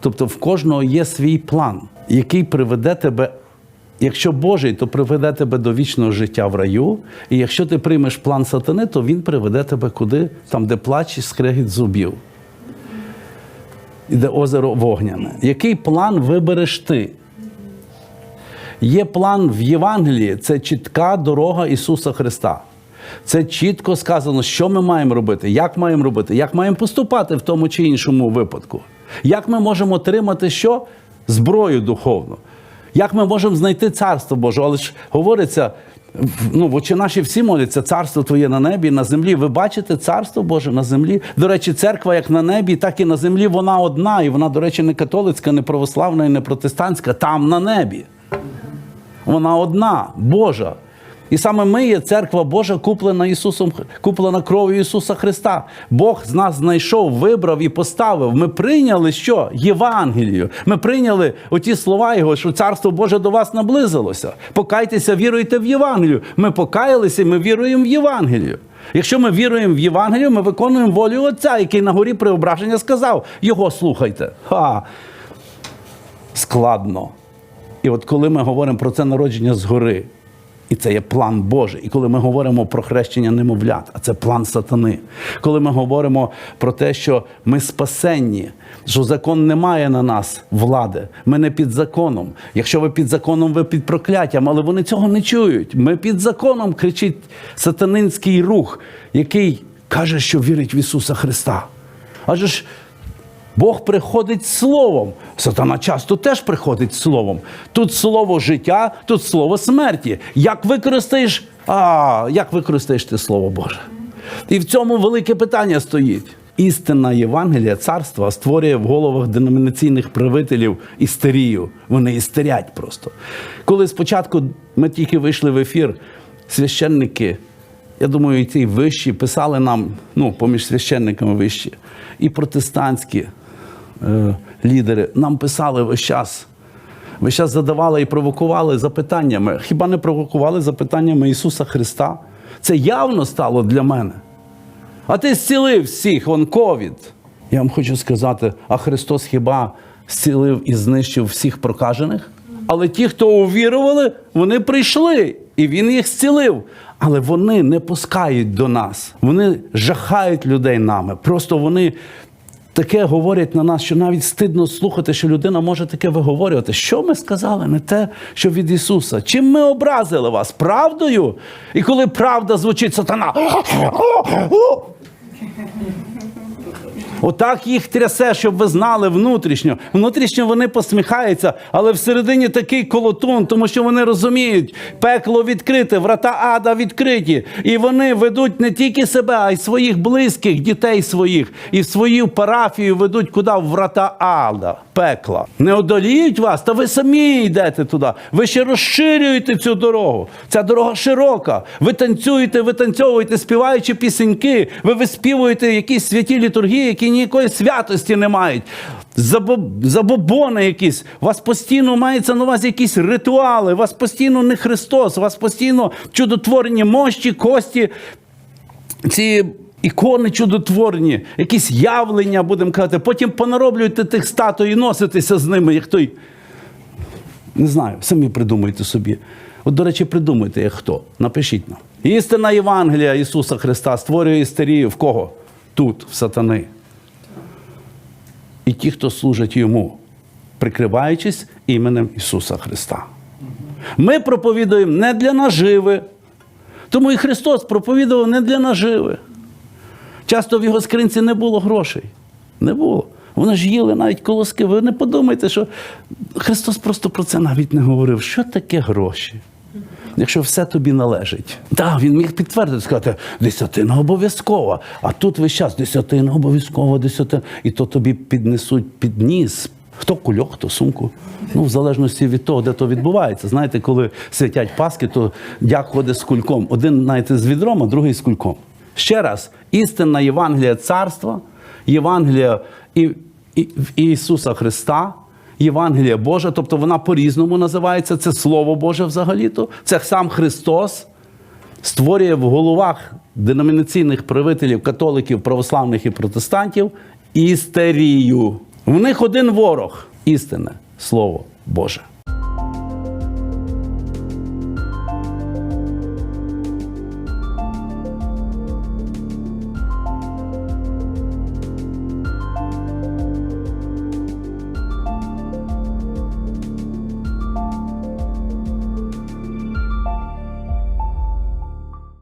Тобто в кожного є свій план, який приведе тебе. Якщо Божий, то приведе тебе до вічного життя в раю. І якщо ти приймеш план сатани, то він приведе тебе куди? Там, де плач і скрегіт зубів. І де озеро вогняне. Який план вибереш ти? Є план в Євангелії, це чітка дорога Ісуса Христа. Це чітко сказано, що ми маємо робити, як маємо робити, як маємо поступати в тому чи іншому випадку. Як ми можемо отримати що? Зброю духовну. Як ми можемо знайти царство Боже? Але ж говориться, ну, в очі наші всі моляться, царство Твоє на небі на землі. Ви бачите царство Боже на землі? До речі, церква як на небі, так і на землі вона одна. І вона, до речі, не католицька, не православна і не протестантська, там на небі. Вона одна, Божа. І саме ми є церква Божа, куплена Ісусом, куплена кров'ю Ісуса Христа. Бог з нас знайшов, вибрав і поставив. Ми прийняли що? Євангелію. Ми прийняли оті слова Його, що Царство Боже до вас наблизилося. Покайтеся, віруйте в Євангелію. Ми покаялися, ми віруємо в Євангелію. Якщо ми віруємо в Євангелію, ми виконуємо волю Отця, який на горі преображення сказав: Його слухайте. Ха! Складно. І от коли ми говоримо про це народження згори, і це є план Божий, і коли ми говоримо про хрещення немовлят, а це план сатани, коли ми говоримо про те, що ми спасенні, що закон не має на нас влади, ми не під законом. Якщо ви під законом, ви під прокляттям, але вони цього не чують. Ми під законом кричить сатанинський рух, який каже, що вірить в Ісуса Христа. Адже ж Бог приходить словом. Сатана часто теж приходить словом. Тут слово життя, тут слово смерті. Як використаєш, а як використаєш ти слово Боже? І в цьому велике питання стоїть. Істинна Євангелія царства створює в головах деномінаційних правителів істерію. Вони істерять просто. Коли спочатку ми тільки вийшли в ефір, священники я думаю, і ці вищі писали нам, ну, поміж священниками вищі, і протестантські е, лідери нам писали весь час. Весь час задавали і провокували запитаннями. Хіба не провокували запитаннями Ісуса Христа? Це явно стало для мене. А ти зцілив всіх, он ковід. Я вам хочу сказати, а Христос хіба зцілив і знищив всіх прокажених? Але ті, хто увірували, вони прийшли, і Він їх зцілив. Але вони не пускають до нас. Вони жахають людей нами. Просто вони таке говорять на нас, що навіть стидно слухати, що людина може таке виговорювати. Що ми сказали? Не те, що від Ісуса. Чим ми образили вас? Правдою? І коли правда звучить сатана. Отак їх трясе, щоб ви знали внутрішньо. Внутрішньо вони посміхаються, але всередині такий колотун, тому що вони розуміють, пекло відкрите, врата ада відкриті. І вони ведуть не тільки себе, а й своїх близьких, дітей своїх, і свою парафію ведуть куди? В врата ада, пекла. Не одоліють вас, та ви самі йдете туди. Ви ще розширюєте цю дорогу. Ця дорога широка. Ви танцюєте, витанцьовуєте, співаючи пісеньки. Ви виспівуєте якісь святі літургії, які ніякої святості не мають. Забобони якісь. У вас постійно мається на увазі якісь ритуали. У вас постійно не Христос, у вас постійно чудотворені мощі, кості, ці ікони чудотворні, якісь явлення, будемо казати. Потім понароблюєте тих статуй і носитеся з ними, як той. Не знаю, самі придумайте собі. От, до речі, придумайте, як хто. Напишіть нам. Істина Євангелія Ісуса Христа створює істерію в кого? Тут, в сатани. І ті, хто служать йому, прикриваючись іменем Ісуса Христа. Ми проповідуємо не для наживи. Тому і Христос проповідував не для наживи. Часто в його скринці не було грошей. Не було. Вони ж їли навіть колоски. Ви не подумайте, що Христос просто про це навіть не говорив. Що таке гроші? Якщо все тобі належить. Так, він міг підтвердити, сказати, десятина обов'язкова. А тут весь час десятина обов'язкова, десятина. І то тобі піднесуть під ніс. Хто кульок, хто сумку. Ну, в залежності від того, де то відбувається. Знаєте, коли святять Паски, то дяк ходить з кульком. Один, знаєте, з відром, а другий з кульком. Ще раз, істинна Євангелія царства, Євангелія і, і, Ісуса Христа, Євангелія Божа, тобто вона по-різному називається, це Слово Боже взагалі-то, це сам Христос створює в головах деномінаційних правителів, католиків, православних і протестантів істерію. В них один ворог істинне Слово Боже.